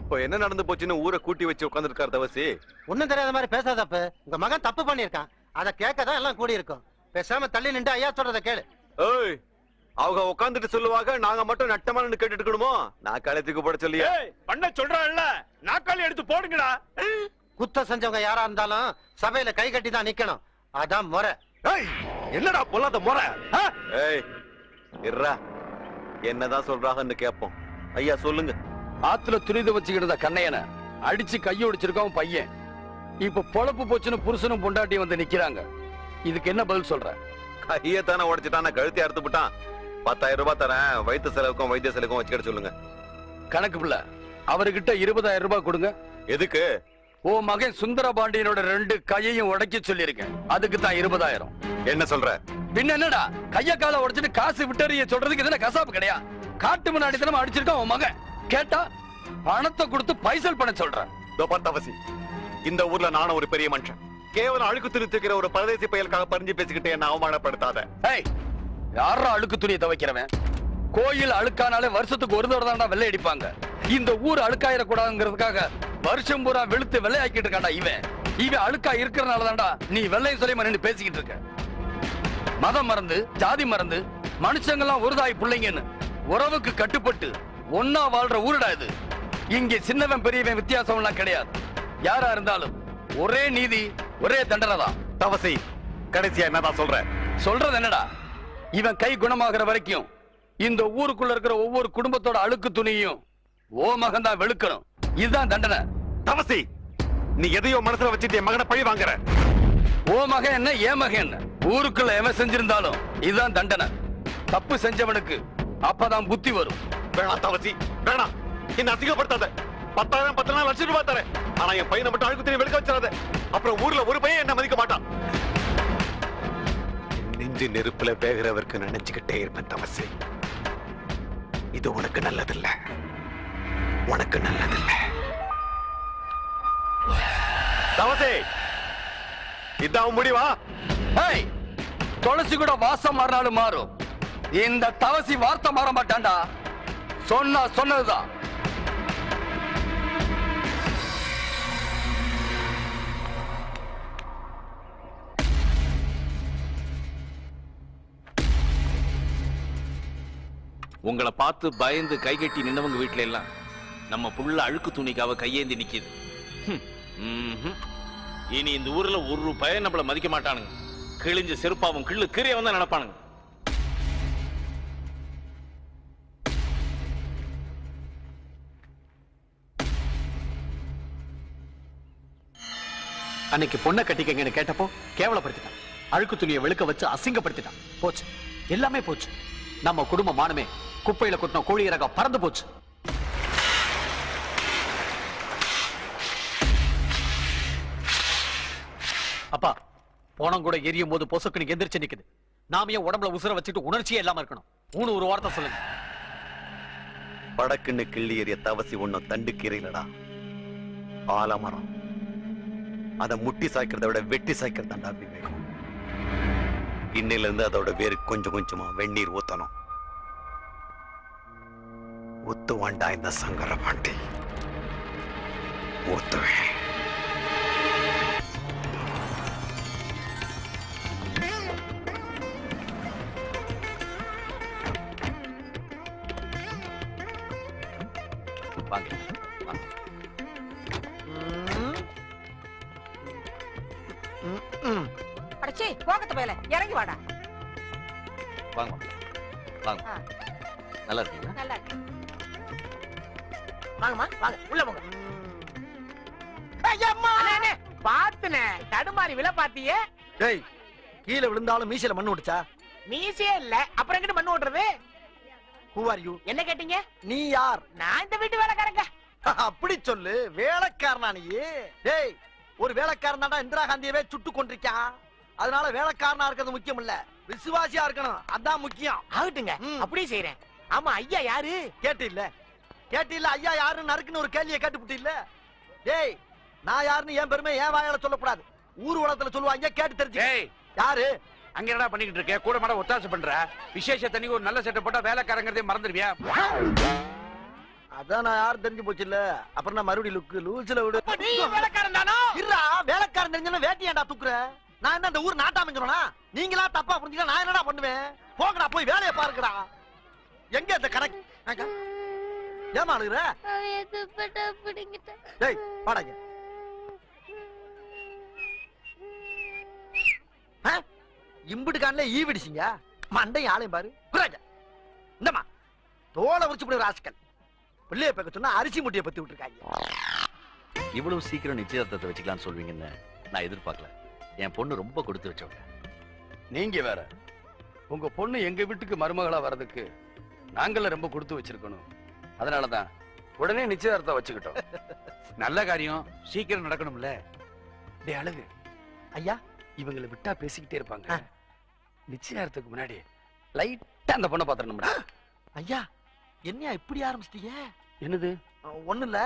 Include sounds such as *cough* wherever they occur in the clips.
இப்போ என்ன நடந்து போச்சுன்னு ஊரை கூட்டி வச்சு உட்காந்துருக்காரு தவசி? ஒண்ணும் தெரியாத மாதிரி பேசாதப்ப. உங்க மகன் தப்பு பண்ணியிருக்கான். அதை கேட்க தான் எல்லாம் கூடி இருக்கும் பேசாம தள்ளி நின்று ஐயா சொல்றத கேளு. ஏய் அவங்க உட்காந்துட்டு சொல்லுவாங்க நாங்க மட்டும் நட்டமா நின்னு கேட்டுட்டு இருக்கணுமோ? நான் கழுத்துக்கு போட சொல்லியா? ஏய் பண்ண சொல்றான்ல. நாக்காளி எடுத்து போடுங்கடா. குத்தம் செஞ்சவங்க யாரா இருந்தாலும் சபையில கை கட்டி தான் நிக்கணும். அதான் முறை. ஏய் என்னடா பொல்லாத முறை? ஏய் இருடா என்னதான் சொல்றாங்கன்னு கேப்போம். ஐயா சொல்லுங்க. ஆத்துல துரித வச்சுக்கிட்டு கண்ணையனை? அடிச்சு கையை ஒடிச்சிருக்கான் பையன். இப்ப பொழப்பு போச்சுன்னு புருஷனும் பொண்டாட்டியும் வந்து நிக்கிறாங்க. இதுக்கு என்ன பதில் சொல்ற? கையை தானே உடைச்சிட்டான் கழுத்தை அறுத்து விட்டான். பத்தாயிரம் ரூபாய் தரேன் வைத்த செலவுக்கும் வைத்திய செலவுக்கும் வச்சுக்கிட சொல்லுங்க. கணக்கு பிள்ளை அவர்கிட்ட இருபதாயிரம் ரூபாய் கொடுங்க. எதுக்கு? ஓ மகன் சுந்தர பாண்டியனோட ரெண்டு கையையும் உடைக்க சொல்லியிருக்கேன். அதுக்கு தான் இருபதாயிரம். என்ன சொல்ற? பின்ன என்னடா? கைய கால உடைச்சிட்டு காசு விட்டறிய சொல்றதுக்கு இதுல கசாப்பு கிடையா? காட்டு முன்னாடி தினமும் அடிச்சிருக்கான் உன் மகன். கேட்டா பணத்தை கொடுத்து பைசல் பண்ண சொல்றேன். இதோ பார் தவசி இந்த ஊர்ல நானும் ஒரு பெரிய மனுஷன். கேவலம் அழுக்கு திருத்துக்கிற ஒரு பரதேசி பயலுக்காக பறிஞ்சு பேசிக்கிட்டு என்ன அவமானப்படுத்தாத. ஏய் யாரா அழுக்கு துணியை துவைக்கிறவன்? கோயில் அழுக்கானாலே வருஷத்துக்கு ஒரு தடவை தான்டா வெள்ளை அடிப்பாங்க. இந்த ஊர் அழுக்காயிர கூடாதுங்கிறதுக்காக வருஷம் பூரா வெளுத்து வெள்ளையாக்கிட்டு இருக்கான்டா இவன். இவன் அழுக்கா இருக்கிறனால தான்டா நீ வெள்ளையும் சொல்லி நின்னு பேசிக்கிட்டு இருக்க. மதம் மறந்து ஜாதி மறந்து மனுஷங்கெல்லாம் ஒரு தாய் பிள்ளைங்கன்னு உறவுக்கு கட்டுப்பட்டு ஒன்னா வாழ்ற ஊருடா இது. இங்க சின்னவன் பெரியவன் வித்தியாசம் எல்லாம் கிடையாது. யாரா இருந்தாலும் ஒரே நீதி ஒரே தண்டனை தான். தவசி கடைசியா என்னதான் சொல்ற? சொல்றது என்னடா? இவன் கை குணமாகிற வரைக்கும் இந்த ஊருக்குள்ள இருக்கிற ஒவ்வொரு குடும்பத்தோட அழுக்கு துணியும் ஓ மகன் தான் வெளுக்கணும். இதுதான் தண்டனை. தவசி நீ எதையோ மனசுல வச்சுட்டு என் மகனை பழி வாங்குற. ஓ மகன் என்ன ஏ மகன் என்ன? ஊருக்குள்ள எவன் செஞ்சிருந்தாலும் இதுதான் தண்டனை. தப்பு செஞ்சவனுக்கு அப்பதான் புத்தி வரும். வேணாம் தவசி வேணாம் என்ன அதிகப்படுத்தாத பத்தாயிரம் பத்து நாள் லட்சம் ரூபாய் தரேன். ஆனா என் பையனை மட்டும் அழுக்கு துணி வெளுக்க வச்சிடாத. அப்புறம் ஊர்ல ஒரு பையன் என்ன மதிக்க மாட்டான். நெஞ்சு நெருப்புல வேகிறவருக்கு நினைச்சுக்கிட்டே இருப்பேன் தவசி. இது உனக்கு நல்லதில்ல. உனக்கு நல்லதில்ல. தவசே இதான் முடிவா துளசி கூட வாசம் மாறினாலும் மாறும். இந்த தவசி வார்த்தை மாற மாட்டான்டா. சொன்னா சொன்னதுதான். உங்களை பார்த்து பயந்து கை கட்டி நின்னவங்க வீட்டுல எல்லாம் நம்ம புள்ள அழுக்கு துணிக்காக கையேந்தி நிக்குது. இனி இந்த ஊர்ல ஒரு பையன் நம்மள மதிக்க மாட்டானுங்க. கிழிஞ்சு செருப்பாவும் கிள்ளு கீரைய வந்து நினைப்பானுங்க. அன்னைக்கு பொண்ணை கட்டிக்கங்கன்னு கேட்டப்போ கேவலப்படுத்திட்டான். அழுக்கு துணியை வெளுக்க வச்சு அசிங்கப்படுத்திட்டான். போச்சு. எல்லாமே போச்சு. நம்ம குடும்ப மானமே குப்பையில கொட்டின கோழி ரகம் பறந்து போச்சு. அப்பா போனம் கூட எரியும் போது பொசுக்குனுக்கு எந்திரிச்சு நிக்குது. நாம ஏன் உடம்புல உசுர வச்சுட்டு உணர்ச்சியே இல்லாம இருக்கணும்? மூணு ஒரு வார்த்தை சொல்லுங்க. படக்குன்னு கிள்ளி எறிய தவசி ஒண்ணும் தண்டு கீரையிலடா. ஆலமரம் அதை முட்டி சாய்க்கிறத விட வெட்டி சாய்க்கிறதாண்டா விவேகம். இன்னையில இருந்து அதோட வேறு கொஞ்சம் கொஞ்சமா வெந்நீர் ஊத்தணும். ஊத்துவாண்டா இந்த சங்கர பாண்டி ஊத்துவேன். அடச்சி போகத்து மேல இறங்கி வாடா. வாங்க வாங்க. நல்லா இருக்கீங்களா? நல்லா இருக்கு. வாங்கம்மா வாங்க. உள்ள போங்க. பாத்துனே. தடுமாறி விழ பாத்தியே. டேய் கீழே விழுந்தாலும் மீசையில மண்ணு விடுச்சா மீசே இல்ல. அப்புறம் எங்கிட்டு மண்ணு ஓட்டுறது? ஹூ ஆர் யூ என்ன கேட்டீங்க? நீ யார்? நான் இந்த வீட்டு வேலைக்காரங்க. *laughs* அப்படி சொல்லு. வேலைக்காரனா நீ? டேய் ஒரு வேலைக்காரன் தான்டா இந்திரா காந்தியவே சுட்டு கொண்டிருக்கான் அதனால வேலைக்காரனா இருக்கிறது முக்கியம் இல்ல விசுவாசியா இருக்கணும். அதான் முக்கியம். ஆகட்டுங்க. ம். அப்படியே செய்யறேன் ஆமா ஐயா யாரு? கேட்டு இல்ல கேட்டு இல்ல ஐயா யாருன்னு நறுக்குன்னு ஒரு கேள்வியை கேட்டுப்புட்டு இல்ல டேய் நான் யாருன்னு என் பெருமை என் வாயால சொல்லக்கூடாது. ஊர் உலகத்துல சொல்லுவாங்க கேட்டு தெரிஞ்சு யாரு? அங்க என்னடா பண்ணிக்கிட்டு இருக்க? கூட மாட ஒத்தாசை பண்ற? விசேஷ தண்ணிக்கு ஒரு நல்ல செட்டப் போட்டா வேலைக்காரங்கிறதே மறந்துடுவியா? அதான் நான் யாரும் தெரிஞ்சு போச்சு இல்ல அப்புறம் நான் மறுபடியும் லுக்கு லூசில விடு. வேலைக்காரன் தானோ? இருடா வேலைக்காரன் தெரிஞ்சா வேட்டி ஏன்டா தூக்குற? நான் என்ன இந்த ஊர் நாட்டாமைங்கிறோனா நீங்களா தப்பா புரிஞ்சுக்க நான் என்னடா பண்ணுவேன்? போங்கடா போய் வேலையை பாருங்கடா. எங்க இந்த கணக்கு. ஏம்மா அழுகுற? டேய் வாடாங்க. இம்பிட்டு காணல ஈ விடிச்சிங்க. மண்டையும் ஆளையும் பாரு. குறாங்க இந்தம்மா. தோலை உரிச்சு போடுற ராசிக்கல் பிள்ளைய பக்க சொன்னா அரிசி முட்டையை பத்தி விட்டுருக்காங்க. இவ்வளவு சீக்கிரம் நிச்சயதார்த்தத்தை வச்சுக்கலாம்னு சொல்வீங்கன்னு நான் எதிர்பார்க்கல. என் பொண்ணு ரொம்ப கொடுத்து வச்சவங்க. நீங்க வேற. உங்க பொண்ணு எங்க வீட்டுக்கு மருமகளா வர்றதுக்கு நாங்கள ரொம்ப கொடுத்து வச்சிருக்கணும். அதனாலதான் உடனே நிச்சயதார்த்தம் வச்சுக்கிட்டோம். *laughs* நல்ல காரியம். சீக்கிரம் நடக்கணும்ல. டேய் அழகு. ஐயா? இவங்களை விட்டா பேசிக்கிட்டே இருப்பாங்க. நிச்சயார்த்தத்துக்கு முன்னாடி லைட்டா அந்த பொண்ணை பாத்துறணும்டா ஐயா என்னையா இப்படி ஆரம்பிச்சிட்டீங்க? என்னது? ஒண்ணு இல்ல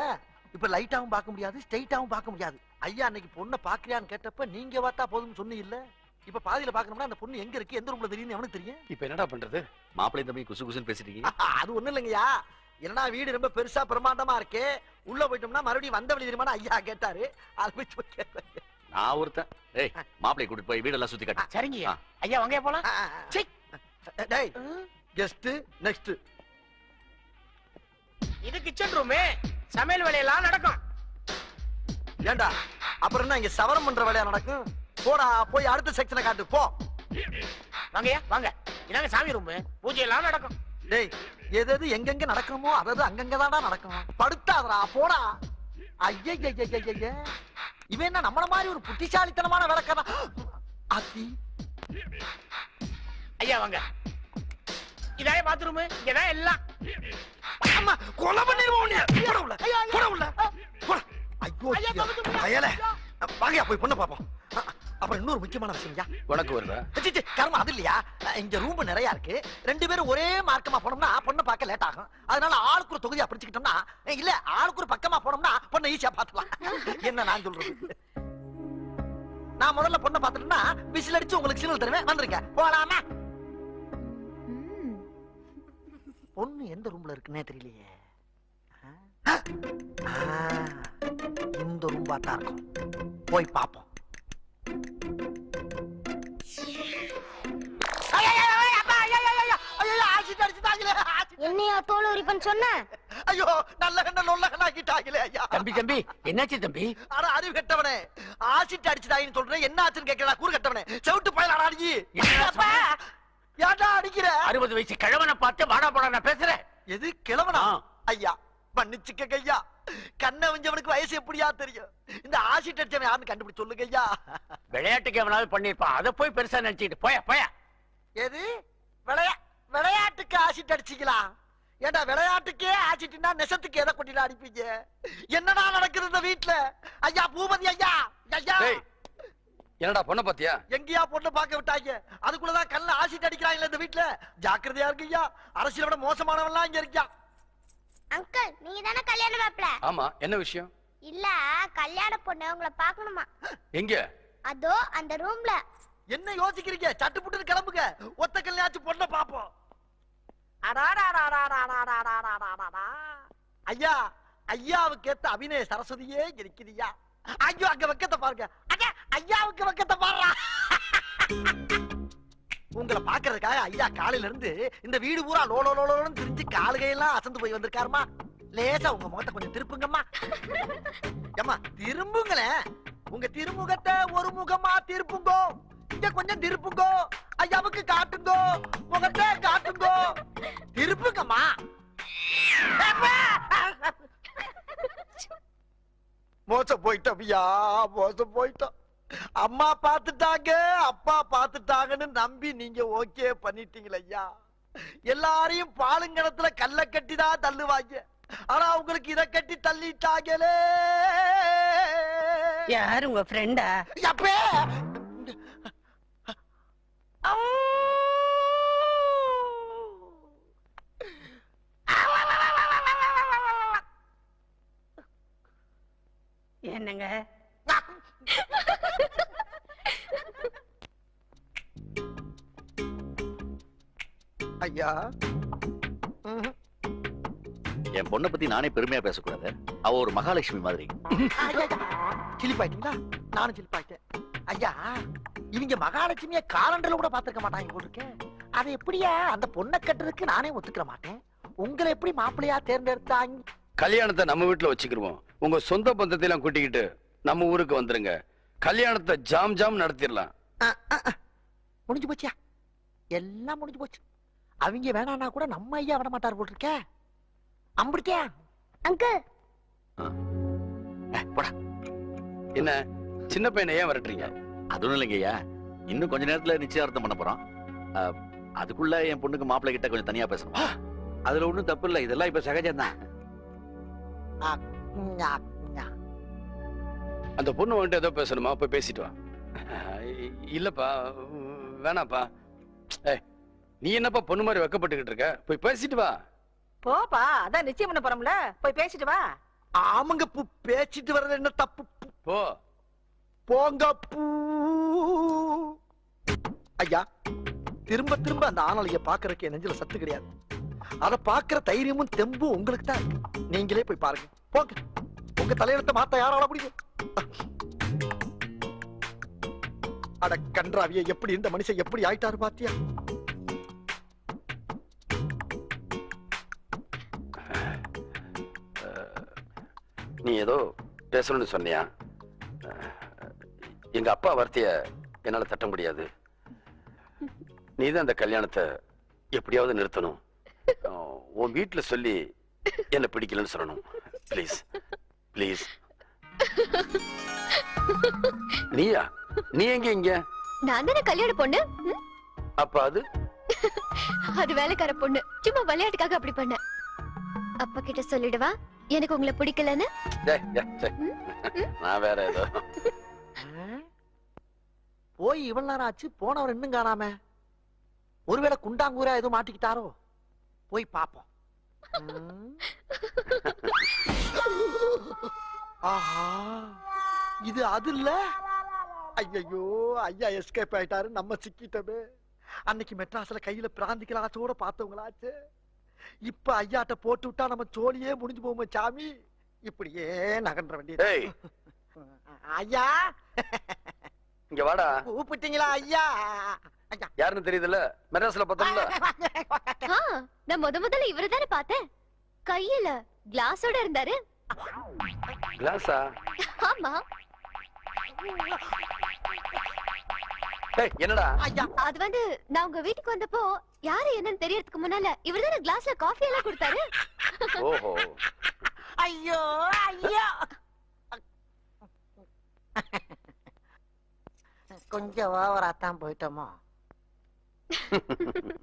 இப்ப லைட்டாவும் பார்க்க முடியாது ஸ்ட்ரைட்டாவும் பார்க்க முடியாது. ஐயா அன்னைக்கு பொண்ணை பாக்குறியான்னு கேட்டப்ப நீங்க பார்த்தா போதும்னு சொன்னீங்கல்ல இப்ப பாதியில பாக்கணும்னா அந்த பொண்ணு எங்க இருக்கு எந்த ரூம்ல தெரியும் அவனுக்கு தெரியும்? இப்ப என்னடா பண்றது? மாப்பிள்ளை தம்பி குசு குசுன்னு பேசிட்டீங்க. அது ஒண்ணு இல்லைங்கய்யா என்னடா வீடு ரொம்ப பெருசா பிரமாண்டமா இருக்கு? உள்ள போயிட்டோம்னா மறுபடியும் வந்த வழி தெரியுமா ஐயா கேட்டாரு. அதை. நான் ஒருத்தன். ஏய் மாப்பிள்ளை கூட்டிட்டு போய் வீடெல்லாம் சுத்தி காட்டு. சரிங்க. ஐயா. வாங்க போலாம். டேய் கெஸ்ட் நெக்ஸ்ட் இது கிச்சன் ரூமு சமையல் வேலையெல்லாம் நடக்கும். ஏண்டா? அப்புறம் என்ன இங்க சவரம் பண்ற வேலையா நடக்கும்? போடா போய் அடுத்த செக்ஷனை காட்டு போ. வாங்கய்யா வாங்க. இதாங்க சாமி ரூமு பூஜை எல்லாம் நடக்கும். டேய் எது எது எங்கெங்க நடக்கணுமோ அதாவது அங்கங்கதான்டா நடக்கும். படுத்தாதடா போடா. ஐயய்யய்யய்யய்ய இவன் என்ன நம்மள மாதிரி ஒரு புத்திசாலித்தனமான வேலைக்காரன்? அத்தி. ஐயா வாங்க. இதாய பாத்ரூமு இங்கதான் எல்லாம். போய் பொண்ணு பாப்போம் அப்புறம் இன்னொரு முக்கியமான விஷயம்யா உனக்கு வருதா? கர்மம் அது இல்லையா? இங்க ரூம் நிறைய இருக்கு. ரெண்டு பேரும் ஒரே மார்க்கமா போனோம்னா பொண்ணை பார்க்க லேட் ஆகும். அதனால ஆளுக்கு ஒரு தொகுதியா பிடிச்சுக்கிட்டோம்னா இல்ல ஆளுக்கு ஒரு பக்கமா போனோம்னா பொண்ணை ஈஸியா பாத்துலாம் என்ன நான் சொல்றது? நான் முதல்ல பொண்ணை பார்த்துட்டேன்னா விசில் அடிச்சு உங்களுக்கு சிக்னல் தருவேன். வந்துருங்க. போலாமா? பொண்ணு எந்த ரூம்ல இருக்குன்னே தெரியலையே. இந்த ரூம் பார்த்தா இருக்கும். போய் பார்ப்போம் என்னையா தோல் உரிப்பன் சொன்ன? ஐயோ நல்ல கண்ண நொல்ல கண்ணாக்கிட்டாங்களே ஐயா. தம்பி தம்பி என்னாச்சு தம்பி? ஆனா அறிவு கெட்டவனே. ஆசிட் அடிச்சுட்டாங்கன்னு சொல்றேன். என்ன ஆச்சுன்னு கேட்கறா கூறு கெட்டவனே. செவிட்டு பயலாடா என்னடா ஏன்டா அடிக்கிற? அறுபது வயசு கிழவனை பார்த்து வாடா போடா நான் பேசுறேன். எது கிழவனா? ஐயா மன்னிச்சுக்க ஐயா. கண்ணை வஞ்சவனுக்கு வயசு எப்படியா தெரியும்? இந்த ஆசிட் அடிச்சவன் யாருன்னு கண்டுபிடிச்சு சொல்லுங்க ஐயா. விளையாட்டுக்கு எவனாவது பண்ணிருப்பான் அதை போய் பெருசா நினைச்சிட்டு போயா போயா. எது? விளையா விளையாட்டுக்கு ஆசிட் அடிச்சிங்களா ஏண்டா விளையாட்டுக்கே ஆசிட்னா நெசத்துக்கு எதை கொட்டிட்டு அடிப்பீங்க? என்னடா நடக்குது இந்த வீட்டுல ஐயா பூபதி ஐயா ஐயா. டேய் என்னடா பொண்ணை பாத்தியா எங்கேயா பொண்ணு பார்க்க விட்டாங்க? அதுக்குள்ளதான் கல்ல ஆசிட் அடிக்கிறாங்களே இந்த வீட்டுல ஜாக்கிரதையா இருக்கு ஐயா. அரசியலை விட மோசமானவன்லாம் இங்க இருக்கியா? அங்கிள் நீங்க தானே கல்யாணம் பாப்பல ஆமா என்ன விஷயம் இல்ல கல்யாண பொண்ணு உங்களை பாக்கணுமா எங்க அதோ அந்த ரூம்ல என்ன யோசிக்கிறீங்க சட்டு புட்டு கிளம்புங்க ஒத்த கல்யாணம் பொண்ணை பாப்போம் ஐயா ஐயாவுக்கு ஏத்த அபிநய சரஸ்வதியே இருக்கிறியா ஐயோ அங்க வைக்கத்தை பாருங்க ஐயாவுக்கு வைக்கத்தை பாடுறா உங்களை பாக்குறதுக்காக ஐயா காலையில இருந்து இந்த வீடு பூரா லோலோ லோலோன்னு திரிஞ்சு காலுகையெல்லாம் அசந்து போய் வந்திருக்காருமா. லேசா உங்க முகத்தை கொஞ்சம் திருப்புங்கம்மா. ஏம்மா திரும்புங்களேன் உங்க திருமுகத்தை ஒரு முகமா திருப்புங்கோ. இங்க கொஞ்சம் திருப்புங்கோ. ஐயாவுக்கு காட்டுங்கோ. முகத்தை காட்டுங்கோ. திருப்புங்கம்மா. மோசம் போயிட்டோம் ஐயா மோசம் போயிட்டோம். அம்மா பாத்துட்டாங்க அப்பா பாத்துட்டாங்கன்னு நம்பி நீங்க ஓகே பண்ணிட்டீங்களே ஐயா. எல்லாரையும் பாலுங்கணத்துல கல்ல கட்டி தான் தள்ளுவாங்க. ஆனா உங்களுக்கு இத கட்டி தள்ளிட்டாங்களே. யாரு உங்க ஃப்ரெண்டா அப்பே என்னங்க? ஐயா. என் பொண்ணை பத்தி நானே பெருமையா பேசக்கூடாது. அவ ஒரு மகாலட்சுமி மாதிரி. சிலிப்பாயிட்டீங்களா? நானும் சிலிப்பாயிட்டேன். ஐயா இவங்க மகாலட்சுமிய காலண்டர்ல கூட பாத்துக்க மாட்டாங்க போல இருக்கேன் அதை எப்படியா அந்த பொண்ணை கட்டுறதுக்கு நானே ஒத்துக்கிற மாட்டேன்? உங்களை எப்படி மாப்பிள்ளையா தேர்ந்தெடுத்தாங்க? கல்யாணத்தை நம்ம வீட்டுல வச்சுக்கிருவோம். உங்க சொந்த பந்தத்தை எல்லாம் கூட்டிக்கிட்டு நம்ம ஊருக்கு வந்துருங்க. கல்யாணத்தை ஜாம் ஜாம் நடத்திடலாம். முடிஞ்சு போச்சியா? எல்லாம் முடிஞ்சு போச்சு. அவங்க வேணான்னா கூட நம்ம ஐயா விட மாட்டார் போல் இருக்க அம்பிடிக்கா அங்கிள் போடா. என்ன சின்ன பையனை ஏன் விரட்டுறீங்க? அது ஒண்ணும் இல்லைங்கய்யா இன்னும் கொஞ்ச நேரத்துல நிச்சயார்த்தம் பண்ண போறோம். அஹ், அதுக்குள்ள என் பொண்ணுக்கு மாப்பிள்ளை கிட்ட கொஞ்சம் தனியா பேசணும். அதுல ஒண்ணும் தப்பு இல்ல. இதெல்லாம் இப்ப சகஜம்தான். அந்த பொண்ணு வந்துட்டு ஏதோ பேசணுமா? போய் பேசிட்டு வா. இல்லப்பா வேணாப்பா. ஏய் நீ என்னப்பா பொண்ணு மாதிரி வெக்கப்பட்டுக்கிட்டு இருக்க? போய் பேசிட்டு வா. போப்பா அதான் நிச்சயம் பண்ண போறோம்ல. போய் பேசிட்டு வா. ஆமாங்க பூ பேச்சிட்டு வர்றது என்ன தப்பு? பூ. போங்க பூ. ஐயா திரும்ப திரும்ப அந்த ஆணலைய பாக்குறதுக்கு என் நெஞ்சில சத்து கிடையாது. அத பாக்குற தைரியமும் தெம்பும் உங்களுக்கு தான் இருக்கு. நீங்களே போய் பாருங்க. போங்க. உங்க தலையெழுத்த மாத்த யாரால முடியும்? அட கன்றாவிய எப்படி இந்த மனுஷன் எப்படி ஆயிட்டாரு பாத்தியா? நீ ஏதோ பேசணும்னு சொன்னியா? எங்க அப்பா வார்த்தைய என்னால தட்ட முடியாது. நீதான் அந்த கல்யாணத்தை எப்படியாவது நிறுத்தணும். உன் வீட்டுல சொல்லி என்ன பிடிக்கலன்னு சொல்லணும். ப்ளீஸ் ப்ளீஸ் நீயா? நீ எங்க இங்க? நான் தானே கல்யாண பொண்ணு? அப்ப அது? அது வேலைக்கார பொண்ணு. சும்மா விளையாட்டுக்காக அப்படி பண்ண. அப்பா கிட்ட சொல்லிடுவா. எனக்கு உங்களை பிடிக்கலன்னு. நான் வேற ஏதோ. போய் இவ்வளவு நேரம் ஆச்சு போனவர் இன்னும் காணாம. ஒருவேளை குண்டாங்கூரா எதுவும் மாட்டிக்கிட்டாரோ? போய் பாப்போம். *laughs* ஆஹா இது அது இல்ல ஐயோ ஐயா எஸ்கேப் ஆயிட்டாரு நம்ம சிக்கிட்டோமே. அன்னைக்கு மெட்ராஸ்ல கையில பிராந்தி கிளாஸோட பார்த்தவங்களாச்சு. இப்ப ஐயாட்ட போட்டு விட்டா நம்ம சோழியே முடிஞ்சு போவோமே சாமி. இப்படியே நகன்ற வேண்டியது. டேய் ஐயா. இங்க வாடா. கூப்பிட்டீங்களா ஐயா? ஐயா. யாருன்னு தெரியுதுல்ல? மெட்ராஸ்ல பார்த்தோம்ல. நான் முத முதல்ல இவரை தானே பார்த்தேன். கையில கிளாஸோட இருந்தாரு. கிளாஸா ஆமா. டேய் என்னடா? ஐயா அது வந்து நான் உங்க வீட்டுக்கு வந்தப்போ யாரு என்னன்னு தெரியறதுக்கு முன்னால இவர் தானே கிளாஸ்ல காஃபி எல்லாம் கொடுத்தாரு? ஓஹோ. ஐயோ ஐயோ. கொஞ்சம் ஓவரா தான் போயிட்டோமோ? *laughs*